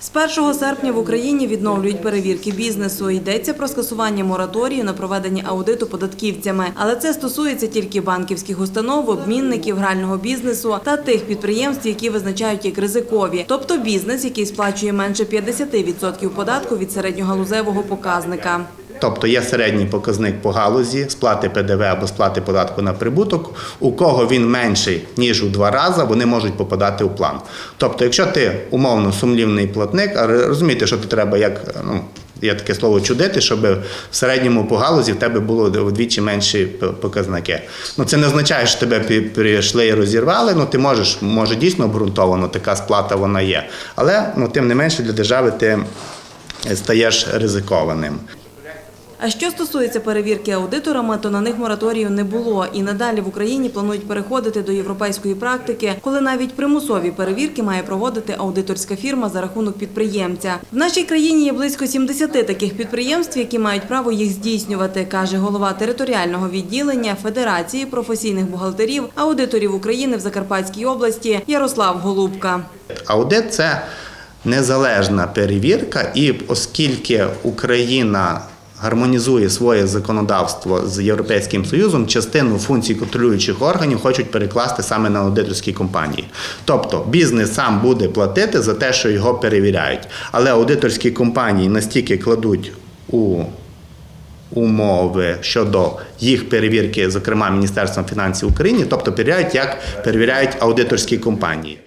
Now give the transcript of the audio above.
З 1 серпня в Україні відновлюють перевірки бізнесу. Йдеться про скасування мораторію на проведення аудиту податківцями. Але це стосується тільки банківських установ, обмінників, грального бізнесу та тих підприємств, які визначають як ризикові, тобто бізнес, який сплачує менше 50% податку від середньогалузевого показника. Тобто є середній показник по галузі сплати ПДВ або сплати податку на прибуток. У кого він менший ніж у два рази, вони можуть попадати у план. Тобто, якщо ти умовно сумлівний платник, а розумієте, що ти треба як ну. Є таке слово чудити, щоб в середньому по галузі в тебе було вдвічі менші показники. Ну це не означає, що тебе прийшли і розірвали. Ну ти можеш, може дійсно обґрунтовано така сплата вона є. Але ну тим не менше для держави ти стаєш ризикованим. А що стосується перевірки аудиторами, то на них мораторію не було. І надалі в Україні планують переходити до європейської практики, коли навіть примусові перевірки має проводити аудиторська фірма за рахунок підприємця. В нашій країні є близько 70 таких підприємств, які мають право їх здійснювати, каже голова територіального відділення Федерації професійних бухгалтерів аудиторів України в Закарпатській області Ярослав Голубка. Аудит це незалежна перевірка, і оскільки Україна гармонізує своє законодавство з Європейським Союзом, частину функцій контролюючих органів хочуть перекласти саме на аудиторські компанії. Тобто бізнес сам буде платити за те, що його перевіряють. Але аудиторські компанії настільки кладуть у умови щодо їх перевірки, зокрема Міністерством фінансів України, тобто перевіряють, як перевіряють аудиторські компанії.